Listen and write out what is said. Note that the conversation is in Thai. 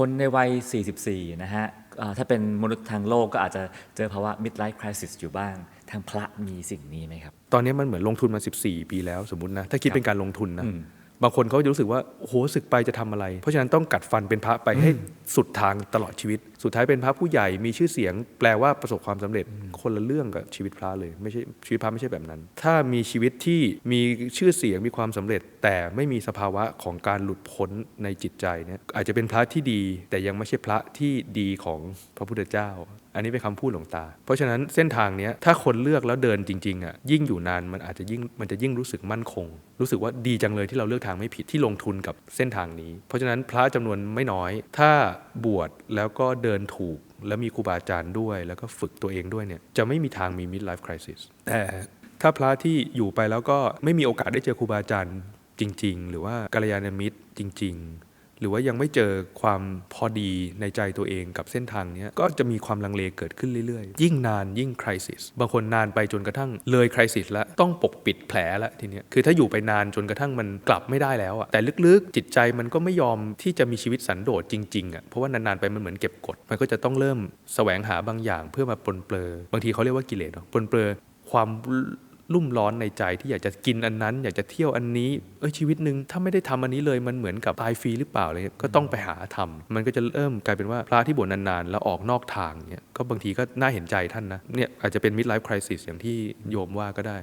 คนในวัย 44 นะฮะอ่าถ้าเป็นมนุษย์ทางโลกก็อาจจะเจอภาวะ midlife crisis อยู่บ้าง ทางพระมีสิ่งนี้ไหมครับ ตอนนี้มันเหมือนลงทุนมา 14 ปีแล้วสมมตินะ ถ้าคิดครับเป็นการลงทุนนะอืมบางคนเขาจะรู้สึกว่า โอ้โหศึกไปจะทำอะไร เพราะฉะนั้นต้องกัดฟันเป็นพระไปให้สุดทางตลอดชีวิต สุดท้ายเป็นพระผู้ใหญ่มีชื่อเสียง แปลว่าประสบความสำเร็จคนละเรื่องกับชีวิตพระเลยไม่ใช่ชีวิตพระไม่ใช่แบบนั้น ถ้ามีชีวิตที่มีชื่อเสียงมีความสำเร็จ แต่ไม่มีสภาวะของการหลุดพ้นในจิตใจเนี่ยอาจจะเป็นพระที่ดี แต่ยังไม่ใช่พระที่ดีของพระพุทธเจ้า อันนี้เป็นคำพูดหลวงตา เพราะฉะนั้นเส้นทางเนี้ยถ้าคนเลือกแล้วเดินจริงๆอะยิ่งอยู่นานมันอาจจะยิ่งมันจะยิ่งรู้สึกมั่นคง รู้สึกว่าดีจังเลยที่เราเลือกทางไม่ผิดที่ลงทุนกับเส้นทางนี้ เพราะฉะนั้นพระจำนวนไม่น้อย ถ้าบวชแล้วก็เดินินถูก แล้วมีครูบาอาจารย์ด้วย แล้วก็ฝึกตัวเองด้วยเนี่ยจะไม่มีทางมี midlife crisis แต่ถ้าพระที่อยู่ไปแล้วก็ไม่มีโอกาสได้เจอครูบาอาจารย์จริง ๆ หรือว่ากัลยาณมิตรจริง ๆ หรือว่ายังไม่เจอความพอดีในใจตัวเองกับเส้นทางนี้ก็จะมีความลังเลเกิดขึ้นเรื่อยๆ ยิ่งนานยิ่งคริสิสบางคนนานไปจนกระทั่งเลยคริสิสแล้วต้องปกปิดแผลแล้วทีเนี้ยคือถ้าอยู่ไปนานจนกระทั่งมันกลับไม่ได้แล้วอะแต่ลึกๆ จิตใจมันก็ไม่ยอมที่จะมีชีวิตสันโดษจริงๆอะเพราะว่านานๆไปมันเหมือนเก็บกด มันก็จะต้องเริ่มแสวงหาบางอย่างเพื่อมาปลนเปลือบางทีเขาเรียกว่ากิเลสเนาะปลนเปลือความ รุ่มร้อนในใจที่อยากจะกินอันนั้น อยากจะเที่ยวอันนี้ เอ้ยชีวิตหนึ่งถ้าไม่ได้ทำอันนี้เลยมันเหมือนกับตายฟรีหรือเปล่าเลยก็ต้องไปหาทำมันก็จะเริ่มกลายเป็นว่าพระที่บวชนานๆ แล้วออกนอกทางเนี่ยก็บางทีก็น่าเห็นใจท่านนะเนี่ยอาจจะเป็นมิดไลฟ์คริสต์อย่างที่โยมว่าก็ได้